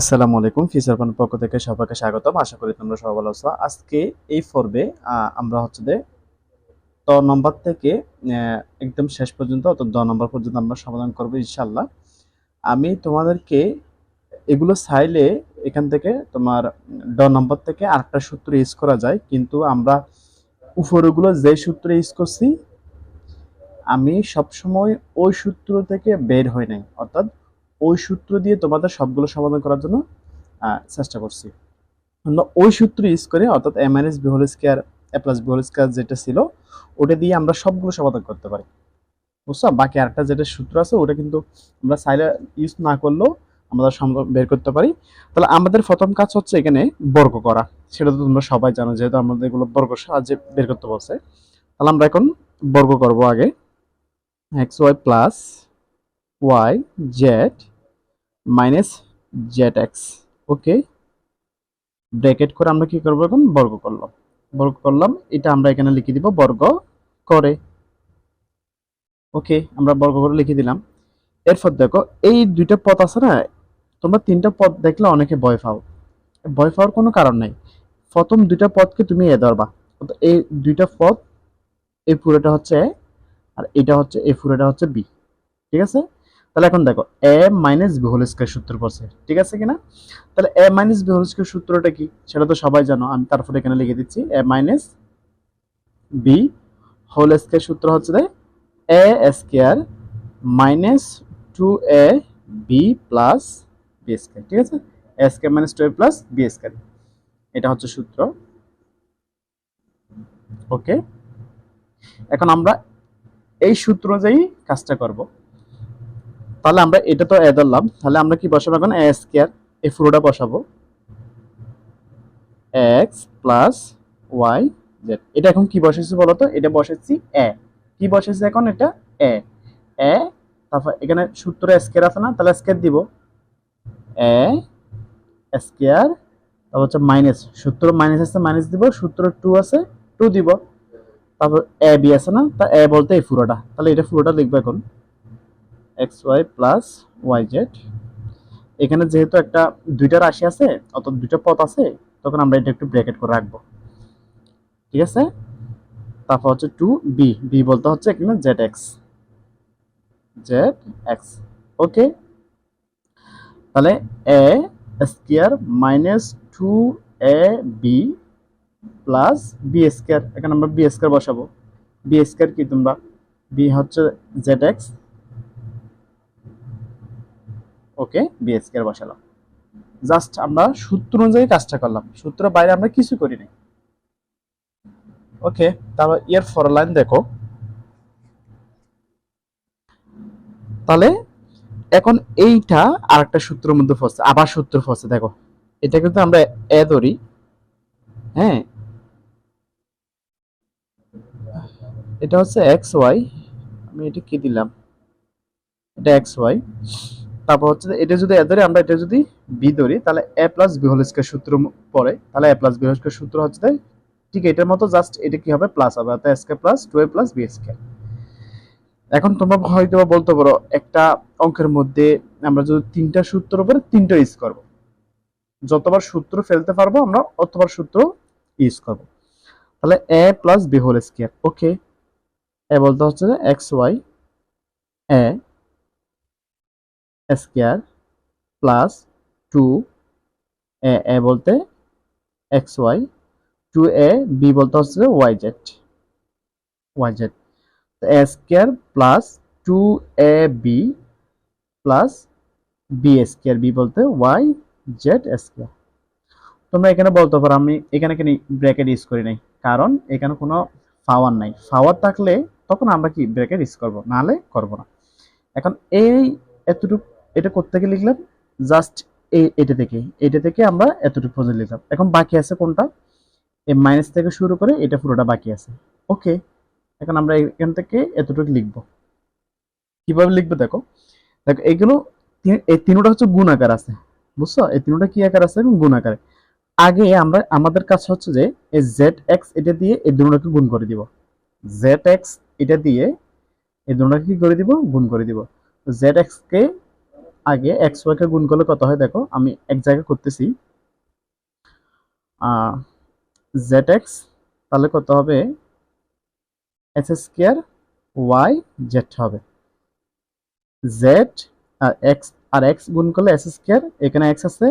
আসসালামু আলাইকুম, feature fund পক্ষ থেকে সবাইকে স্বাগতম। আশা করি তোমরা সবাই ভালো আছো। আজকে এই পর্বে আমরা হচ্ছে যে ত নম্বর থেকে একদম শেষ পর্যন্ত, অর্থাৎ দ নম্বর পর্যন্ত আমরা সমাধান করব ইনশাল্লাহ আমি তোমাদেরকে এগুলো চাইলে এখান থেকে তোমার ড নম্বর থেকে আরেকটা সূত্র ইউজ করা যায়, কিন্তু আমরা উপরেগুলো যে সূত্র ইউজ করছি, আমি সবসময় ওই সূত্র থেকে বের হই নাই। অর্থাৎ ওই সূত্র দিয়ে তোমাদের সবগুলো সমাধান করার জন্য চেষ্টা করছি। আমরা ওই সূত্র ইউজ করে, অর্থাৎ M N S b whole square a plus b whole square যেটা ছিল, ওটা দিয়ে আমরা সবগুলো সমাধান করতে পারি। বুঝছ? বাকি আরেকটা যেটা সূত্র আছে, ওটা কিন্তু আমরা সাইলে ইউজ না করলেও আমরা বের করতে পারি। তাহলে আমাদের প্রথম কাজ হচ্ছে এখানে বর্গ করা। সেটা তো তোমরা সবাই জানো, যেহেতু আমাদের এগুলো বর্গ সাহায্যে বের করতে বলছে। তাহলে আমরা এখন বর্গ করব আগে। X y plus y z minus z x okay bracket করে আমরা কি করব এখন? বর্গ করলাম। বর্গ করলাম, এটা আমরা এখানে লিখে দিব বর্গ করে। ওকে আমরা বর্গ করে লিখে দিলাম। এরপর দেখো, এই দুইটা পথ আছে না? তোমরা তিনটা পথ দেখলে অনেকে ভয় পাও। ভয় পাওয়ার কোনো কারণ নাই। প্রথম দুইটা পথকে তুমি এ ধরবা। এই দুইটা পথ এই পুরোটা হচ্ছে এ, আর এটা হচ্ছে এই পুরোটা হচ্ছে বি। ঠিক আছে? তাহলে এখন দেখো a minus b whole square সূত্র পড়ছে, ঠিক আছে কিনা? তাহলে a minus b whole square সূত্রটা কি? সেটা তো সবাই জানো, আমি তারপরে এখানে লিখে দিচ্ছি a minus b whole square সূত্র হচ্ছে a square minus two a b plus b square ঠিক আছে? A square minus two a plus b square এটা হচ্ছে সূত্র। ওকে এখন আমরা এই সূত্র অনুযায়ী কাজটা করব তাহলে আমরা এটা তো এ ধরলাম তাহলে আমরা কি বসাবো এখন? এ স্কয়ার এই পুরোটা বসাবো। এক্স প্লাস ওয়াই জেড এটা এখন কি বসেছি বলতো এটা বসেছি এ কি বসেছি এখন এটা? এ এ তারপর এখানে সূত্র স্কয়ার আছে না? তাহলে স্কয়ার দিব। এ স্কয়ার তারপর হচ্ছে মাইনাস সূত্র মাইনাস আছে মাইনাস দিব। সূত্র টু আছে টু দিব। তারপর এ বি আছে না? তা এ বলতে এই পুরোটা। তাহলে এটা পুরোটা লিখব এখন। X y plus y z এখানে যেহেতু একটা দুইটা রাশি আছে অত দুইটা পথ আছে, তখন আমরা এটা একটু ব্র্যাকেট করে রাখব। ঠিক আছে? তারপর হচ্ছে টু বি বি বলতে হচ্ছে এখানে z x z x okay? তাহলে a square minus two a b plus b square এখানে আমরা বি স্কোয়ার বসাবো। বি স্কোয়ার কি তোমরা? বি হচ্ছে z x okay b square বসালাম। জাস্ট আমরা সূত্র অনুযায়ী কাজটা করলাম। সূত্র বাইরে আমরা কিছু করি নাই। ওকে তারপর ইয়ার ফর লাইন দেখো। তাহলে এখন এইটা আর একটা সূত্রের মধ্যে ফসছে আবার সূত্র ফসছে দেখো। এটা কিন্তু আমরা এ ধরি। হ্যাঁ। এটা হচ্ছে এক্স ওয়াই আমি এটা কি দিলাম? এটা এক্স ওয়াই তারপর হচ্ছে এটা যদি এ ধরি আমরা এটা যদি বি ধরি, তাহলে a plus b whole square সূত্র পড়ে, তাহলে a plus b whole square সূত্র হচ্ছে তাই ঠিক এটার মতো জাস্ট এটা কি হবে? প্লাস হবে, অর্থাৎ square plus two a plus b square এখন তোমরা হয়তো বলতে পারো, একটা অঙ্কের মধ্যে আমরা যদি তিনটা সূত্র উপরে তিনটা ইউজ করব। যতবার সূত্র ফেলতে পারব আমরা অতবার সূত্র ইউজ করব। তাহলে a plus b whole square okay a বলতে হচ্ছে যে x y a square plus two a a বলতে x y two a b বলতে হচ্ছে y z y z a square plus two a b plus b square b বলতে Y z square তোমরা এখানে বলতে পারো, আমি এখানে কেন ব্র্যাকেট ইউজ করি নাই, কারণ এখানে কোনো পাওয়ার নাই। পাওয়ার থাকলে তখন আমরা কি ব্র্যাকেট ইউজ করব, নাহলে করব না। এখন এই এতটুকু এটা গিয়ে লিখলাম, জাস্ট এটা থেকে এটা থেকে আমরা এতটুকু পর্যন্ত লিখলাম এখন বাকি আছে কোনটা? এই মাইনাস থেকে শুরু করে এটা পুরোটা বাকি আছে। ওকে এখন আমরা এখান থেকে এতটুকু লিখব। কীভাবে লিখব দেখো? দেখো এইগুলো তিন- এই তিনটা হচ্ছে গুণ আকার আছে, বুঝছ? এই তিনটা কি আকার আছে? গুণ আকারে। আগে আমরা, আমাদের কাজ হচ্ছে যে, এই জেড এক্স এটা দিয়ে এই দুটোকে গুণ করে দিব। জেড এক্স এটা দিয়ে এই দুটোকে কি করে দিব? গুণ করে দিব। জেড এক্স কে আগে এক্স ওয়াইকে গুণ করলে কত হয় দেখো, আমি এক জায়গায় করতেছি জেড এক্স তাহলে কত হবে? এস স্কোয়ার ওয়াই জেড হবে। জেড আর এক্স আর এক্স গুণ করলে এস স্কোয়ার এখানে এক্স আছে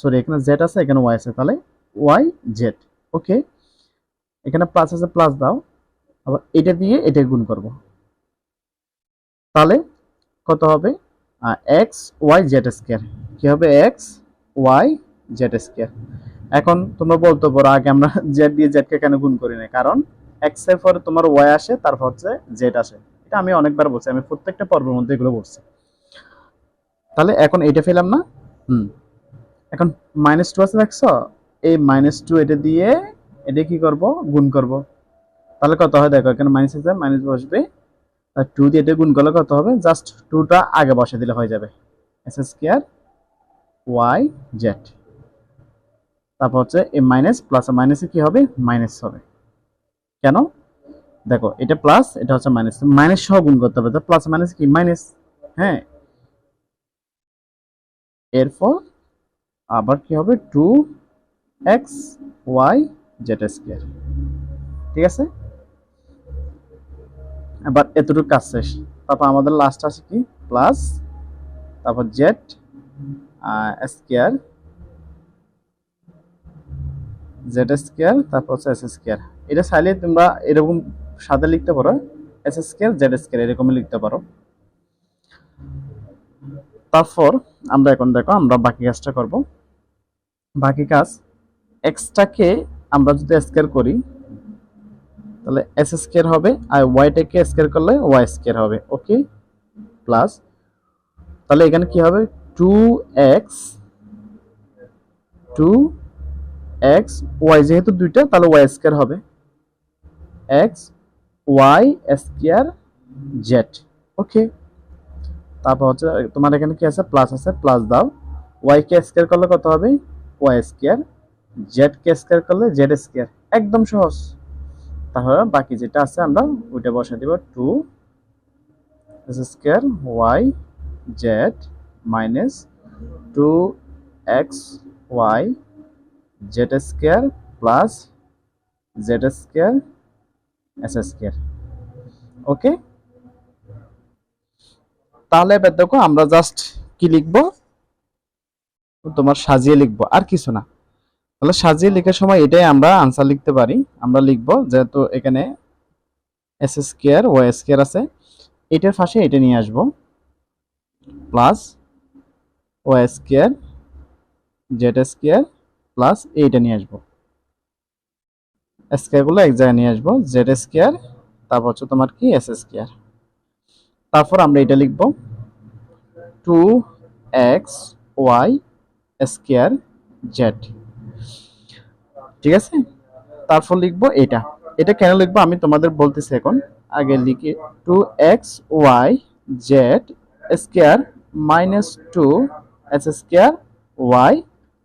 সরি এখানে জেড আছে, এখানে ওয়াই আছে, তাহলে ওয়াই জেড ওকে এখানে প্লাস আছে প্লাস দাও, আবার এটা দিয়ে এটা গুণ করব। তাহলে কত হবে? এক্স ওয়াই জেড স্কোয়ার কি হবে এক্স ওয়াই জেড স্কোয়ার এখন তোমরা বলতে পারো, আগে আমরা জেড দিয়ে জেডকে কেন গুণ করি না কারণ এক্সের পরে তোমার ওয়াই আসে, তারপর হচ্ছে জেড আসে। এটা আমি অনেকবার বলছি, আমি প্রত্যেকটা পর্বের মধ্যে এগুলো বলছি। তাহলে এখন এটা পেলাম না? হুম। এখন মাইনাস টু আছে দেখছ? এই মাইনাস টু এটা দিয়ে, এটা কি করব? গুণ করব। তাহলে কত হয় দেখো, এখানে মাইনাস আছে মাইনাস বসবে টু দিয়ে এটা গুণ করলে কত হবে? জাস্ট টুটা আগে বসে দিলে হয়ে যাবে। এস স্কোয়ার ওয়াই জেড তারপর হচ্ছে এ মাইনাস প্লাস মাইনাসে কি হবে? মাইনাস হবে। কেন? দেখো, এটা প্লাস এটা হচ্ছে মাইনাস মাইনাস সহ গুণ করতে হবে। তো প্লাস মাইনাস কি? মাইনাস হ্যাঁ? এরপর আবার কি হবে? Two x y z square ঠিক আছে? এবার এতটুকু কাজ শেষ। তারপর আমাদের লাস্ট আছে কি? প্লাস তারপর জেড স্কোয়ার জেড স্কোয়ার তারপর হচ্ছে এস স্কোয়ার এটা চাইলে তোমরা এরকম সাদা লিখতে পারো এস স্কোয়ার জেড স্কোয়ার এরকমই লিখতে পারো। তারপর আমরা এখন দেখো, আমরা বাকি কাজটা করব। বাকি কাজ এক্সটাকে আমরা যদি স্কোয়ার করি তাহলে এস স্কোয়ার হবে আর ওয়াইটাকে স্কোয়ার করলে ওয়াই স্কোয়ার হবে ওকে প্লাস তাহলে এখানে কি হবে? Two x two x y যেহেতু দুইটা, তাহলে ওয়াই স্কোয়ার হবে। X y square z okay তারপর হচ্ছে, তোমার এখানে কি আছে? প্লাস আছে প্লাস দাও। ওয়াই কে স্কোয়ার করলে কত হবে? ওয়াই স্কোয়ার জেড কে স্কোয়ার করলে জেড স্কোয়ার একদম সহজ। তাহলে বাকি যেটা আছে আমরা ওইটা বসে দিব two square y z minus two x y z square plus z square S square. Okay? তাহলে এবার দেখো আমরা জাস্ট কি লিখব? তোমার সাজিয়ে লিখব, আর কিছু না। তাহলে সাজিয়ে লেখার সময় এটাই আমরা আনসার লিখতে পারি। আমরা লিখব যেহেতু এখানে এস স্কোয়ার ওয়াই স্কোয়ার আছে। এটার পাশে এটা নিয়ে আসব। Plus y square z square plus এইটা নিয়ে আসব। স্কোয়ারগুলো এক জায়গায় নিয়ে আসব। জেড স্কোয়ার তারপর হচ্ছে তোমার কি? এস স্কোয়ার তারপর আমরা এটা লিখব। Two x y square z ঠিক আছে? তারপর লিখব এটা। এটা কেন লিখব? আমি তোমাদের বলতেছি এখন। আগে লিখি। Two x y z square minus two S square y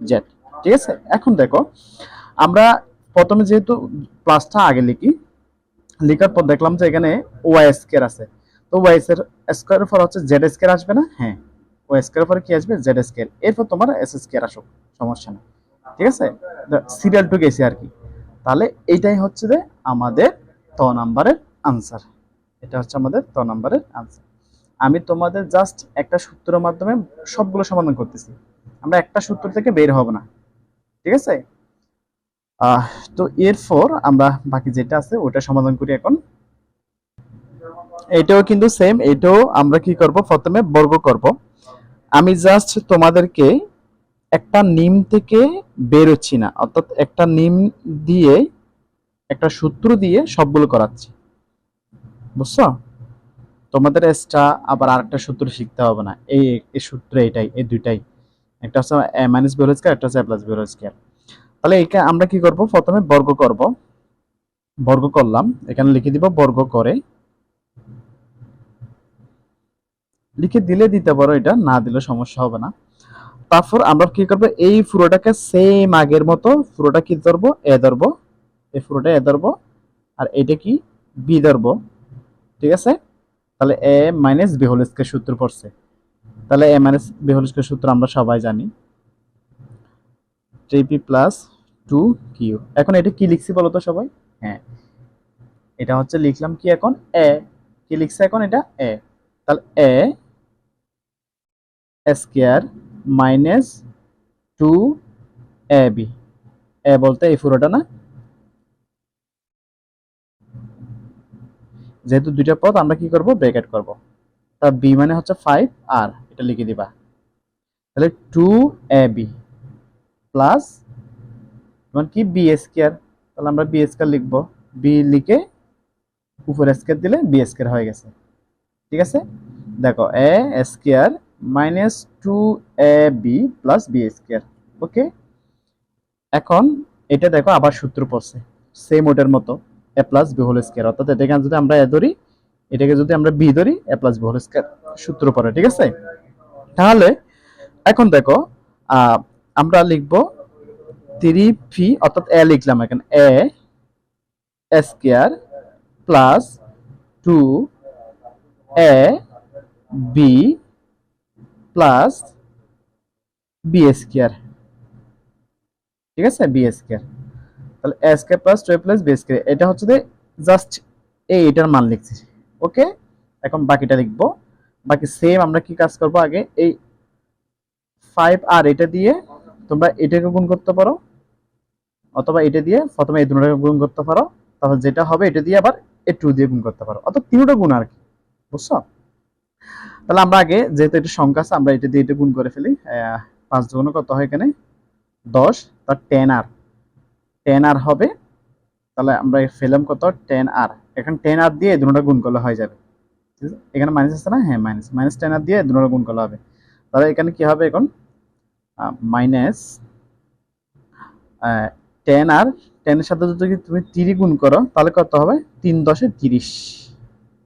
z ঠিক আছে? এখন দেখো, আমরা প্রথমে যেহেতু প্লাসটা আগে লিখি, লিখার পর দেখলাম যে এখানে ওয়াই স্কোয়ার আছে। তো ওয়াই এর স্কোয়ার পর হচ্ছে জেড স্কোয়ার আসবে না? হ্যাঁ। ওয়াই স্কোয়ার পরে কি আসবে? জেড স্কোয়ার এরপর তোমার এস স্কোয়ার আসুক। সমস্যা নেই। ঠিক আছে? সিরিয়াল টু গেছি আর কি তাহলে এইটাই হচ্ছে যে আমাদের ত নাম্বারের আনসার এটা হচ্ছে আমাদের ত নাম্বারের আনসার আমি তোমাদের জাস্ট একটা সূত্রের মাধ্যমে সবগুলো সমাধান করতেছি। আমরা একটা সূত্র থেকে বের হব না। ঠিক আছে? তো এরপর আমরা বাকি যেটা আছে ওটা সমাধান করি এখন। এটাও কিন্তু সেম এটাও আমরা কি করব? প্রথমে বর্গ করব। আমি জাস্ট তোমাদেরকে একটা নিম থেকে বেরোচ্ছি না, অর্থাৎ একটা নিম দিয়ে, একটা সূত্র দিয়ে সবগুলো করাচ্ছি। বুঝছ? তোমাদের এক্সট্রা আবার আরেকটা সূত্র শিখতে হবে না। এই এই সূত্র এটাই, এই দুইটাই। একটা হচ্ছে এ মাইনাস বি একটা হচ্ছে এ প্লাস বি তাহলে এইটা আমরা কি করব? প্রথমে বর্গ করব। বর্গ করলাম। এখানে লিখে দিব বর্গ করে। লিখে দিলে দিতে পারো এটা, না দিলে সমস্যা হবে না। তারপর আমরা কি করব? এই পুরোটাকে সেম আগের মতো পুরোটা কি ধরবো? এ ধরবো। এই পুরোটা এ ধরবো। আর এটা কি? বি ধরবো। ঠিক আছে? তাহলে a minus b whole square সূত্র পড়ছে। তাহলে a minus b whole square সূত্র আমরা সবাই জানি। Three p plus two q এখন এটা কি লিখছি বলো তো সবাই? হ্যাঁ। এটা হচ্ছে লিখলাম কি এখন? এ। কি লিখছে এখন এটা? এ। তাহলে a square minus two a b a বলতে এই পুরোটা না? যেহেতু দুইটা পদ, আমরা কি করব? ব্র্যাকেট করব। তা বি মানে হচ্ছে ফাইভ আর এটা লিখে দিবা। তাহলে টু এ বি প্লাস মানে কি বি স্কোয়ার তাহলে আমরা বি স্কোয়ার লিখব। বি লিখে উপরে স্কোয়ার দিলে বি স্কোয়ার হয়ে গেছে। ঠিক আছে? দেখো a square minus two a b plus b square okay এখন এটা দেখো আবার সূত্র পড়ছে সেম ওটার মতো a plus b whole square অর্থাৎ এটাকে যদি আমরা এ ধরি, এটাকে যদি আমরা বি ধরি a plus b whole square সূত্র পড়ে, ঠিক আছে? তাহলে, এখন দেখো আমরা লিখব থ্রি ফি অর্থাৎ এ লিখলাম এখন a square plus two a b plus b square ঠিক আছে? বি স্কোয়ার তাহলে a square plus two plus b square এটা হচ্ছে যে জাস্ট এই এটার মান লিখছি। ওকে? এখন বাকিটা লিখব। বাকি সেম আমরা কি কাজ করব আগে? এই ফাইভ আর এটা দিয়ে তোমরা এটাকে গুণ করতে পারো। অথবা এটা দিয়ে প্রথমে এই দুটোকে গুণ করতে পারো। তারপর যেটা হবে, এটা দিয়ে আবার এ টু দিয়ে গুণ করতে পারো। অর্থাৎ তিনটা গুণ আর কি। বুঝছ? তাহলে আমরা আগে যেহেতু এটা সংখ্যা আছে, আমরা এটা দিয়ে এটা গুণ করে ফেলি। পাঁচ দুগুণ কত হয় এখানে? দশ। তার টেন আর। টেন আর হবে। তাহলে আমরা ফেলাম কত? Ten r. এখন টেন আর দিয়ে দুটোটা গুণ করলে হয়ে যাবে? এখানে মাইনাস আছে না? হ্যাঁ মাইনাস মাইনাস টেন আর দিয়ে দুটোটা গুণ করলে হবে। তাহলে এখানে কি হবে এখন? Minus ten r. টেনের সাথে যদি তুমি তিরি গুণ করো, তাহলে কত হবে? তিন দশে তিরিশ।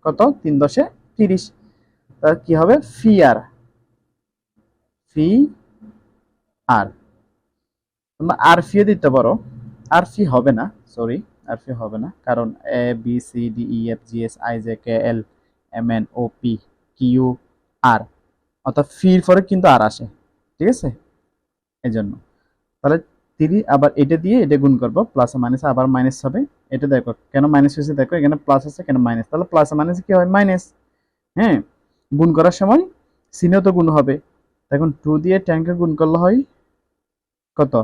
কত? তিন দশে তিরিশ। কি হবে? ফি আর ফি আর আর ফিও দিতে পারো। আর ফি হবে না সরি আর ফি হবে না। কারণ a b c d e f g S i j k l m n o p q r অর্থাৎ ফির পরে কিন্তু আর আসে। ঠিক আছে? এই জন্য তাহলে তিরি আবার এটা দিয়ে এটা গুণ করব। প্লাস মাইনাস আবার মাইনাস হবে। এটা দেখো, কেন মাইনাস হয়েছে দেখো, এখানে প্লাস আছে, কেন মাইনাস তাহলে প্লাস মাইনাস কি হয়? মাইনাস হ্যাঁ? গুণ করার সময় সিনেও তো গুণ হবে। এখন টু দিয়ে ট্যাঙ্কে গুণ করলে হয় কত?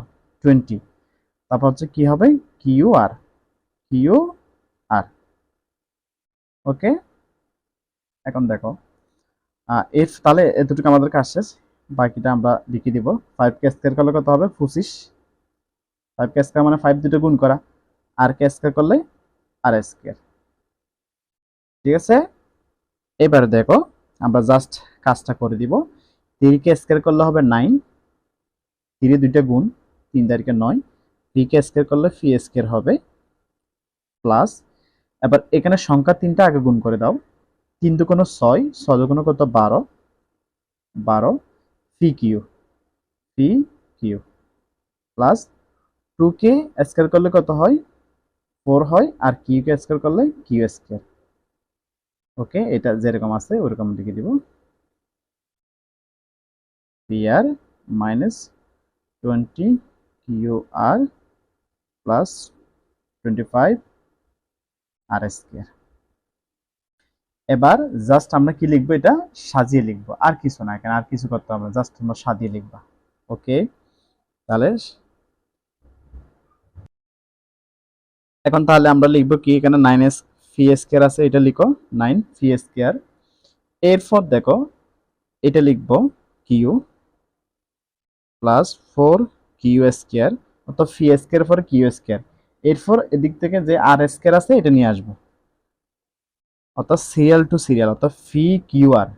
টোয়েন্টি তারপর হচ্ছে কি হবে? কিউ আর কিউ আর ওকে এখন দেখো এফ তাহলে এতটুকু আমাদের কাজ শেষ বাকিটা আমরা লিখে দিব। ফাইভ কে স্কোয়ার করলে কত হবে? পঁচিশ। ফাইভ কে স্কোয়ার মানে ফাইভ দুটো গুণ করা। আর কে স্কোয়ার করলে আর স্কোয়ার ঠিক আছে? এবারে দেখো আমরা জাস্ট কাজটা করে দিব। থ্রি কে স্কোয়ার করলে হবে নাইন থ্রি দুইটা গুণ, তিন তারিখে নয়। থ্রি কে স্কোয়ার করলে ফি স্কোয়ার হবে প্লাস এবার এখানে সংখ্যা তিনটা আগে গুণ করে দাও। তিন দুগুণ ছয় ছয় দুগুণ কত? বারো। বারো p q. P q. Plus two কে স্কোয়ার করলে কত হয়? ফোর হয়। আর কিউ কে স্কোয়ার করলে কিউ স্কোয়ার ওকে, এটা যেরকম আছে, ওরকম লিখে দিব। P r minus twenty q r plus twenty five r এবার জাস্ট আমরা কি লিখব এটা? সাজিয়ে লিখব। আর কিছু না এখানে আর কিছু করতে হবে জাস্ট আমরা সাজিয়ে লিখবা। ওকে, তাহলে এখন তাহলে আমরা লিখব কি এখানে নাইন এস ফি স্কোয়ার আছে, এটা লিখো, নাইন, ফি স্কোয়ার। এরপর দেখো, এটা লিখব q plus four q square অর্থাৎ ফি স্কোয়ার পর কিউ স্কোয়ার এরপর এদিক থেকে যে আর স্কোয়ার আছে, এটা নিয়ে আসব। অর্থাৎ সিরিয়াল টু সিরিয়াল অর্থাৎ ফি কিউ আর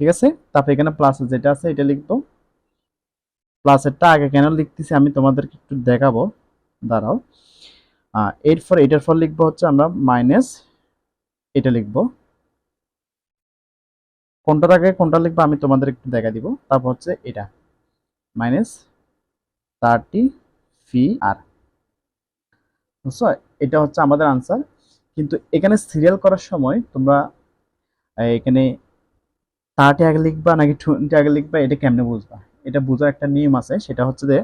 ঠিক আছে? তারপর এখানে প্লাস যেটা আছে, এটা লিখব। প্লাসেরটা আগে কেন লিখতেছি, আমি তোমাদেরকে একটু দেখাবো। দাঁড়াও। আহ, এরপর এটার পর লিখব হচ্ছে আমরা মাইনাস এটা লিখব। কোনটার আগে কোনটা লিখব আমি তোমাদের একটু দেখা দিব। তারপর হচ্ছে এটা মাইনাস থার্টি ফি আর বুঝছ? এটা হচ্ছে আমাদের আনসার কিন্তু এখানে সিরিয়াল করার সময় তোমরা এখানে থার্টি আগে লিখবা নাকি টোয়েন্টি আগে লিখবা এটা কেমনে বুঝবা? এটা বোঝার একটা নিয়ম আছে সেটা হচ্ছে যে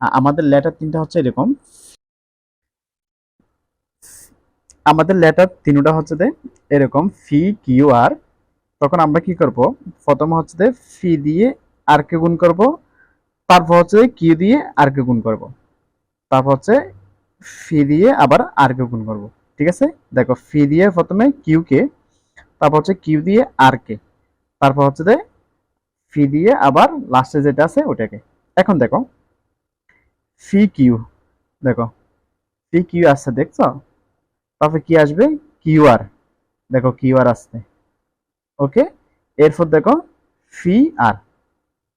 আমাদের লেটার তিনটা হচ্ছে এরকম। আমাদের লেটার তিনটা হচ্ছে যে এরকম ফি কিউ আর তখন আমরা কি করব? প্রথমে হচ্ছে যে ফি দিয়ে আর কে গুণ করব। তারপর হচ্ছে কিউ দিয়ে আর কে গুণ করব। তারপর হচ্ছে ফি দিয়ে আবার আর কে গুণ করব। ঠিক আছে? দেখো ফি দিয়ে প্রথমে কিউ কে, তারপর হচ্ছে কিউ দিয়ে আর কে। তারপর হচ্ছে যে ফি দিয়ে আবার লাস্টে যেটা আছে ওটাকে। এখন দেখো ফি কিউ দেখো ফি কিউ আসছে দেখছ? তারপর কি আসবে? কিউআর দেখো, কিউ আর আসছে। ওকে? এরপর দেখো, ফি আর।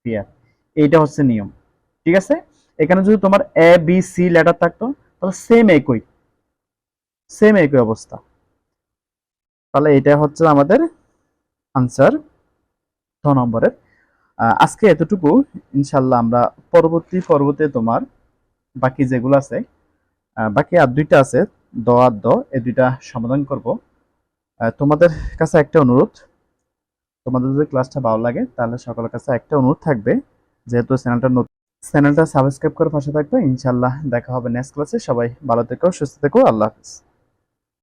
ফি আর। এইটা হচ্ছে নিয়ম। ঠিক আছে? এখানে যদি তোমার এ বি সি লেটার থাকতো, তাহলে সেম একই। সেম একই অবস্থা। তাহলে এটা হচ্ছে আমাদের আনসার ছ নম্বরের। আজকে এতটুকু। ইনশাল্লাহ আমরা পরবর্তী পর্বতে তোমার বাকি যেগুলো আছে বাকি আর দুইটা আছে দ আর দ এই দুইটা সমাধান করব। তোমাদের কাছে একটা অনুরোধ। তোমাদের যদি ক্লাসটা ভালো লাগে, তাহলে সকলের কাছে একটা অনুরোধ থাকবে। যেহেতু চ্যানেলটা নতুন, চ্যানেলটা সাবস্ক্রাইব করে পাশে থাকবে। ইনশাল্লাহ দেখা হবে নেক্সট ক্লাসে সবাই ভালো থেকো, সুস্থ থেকো। আল্লাহ হাফিজ।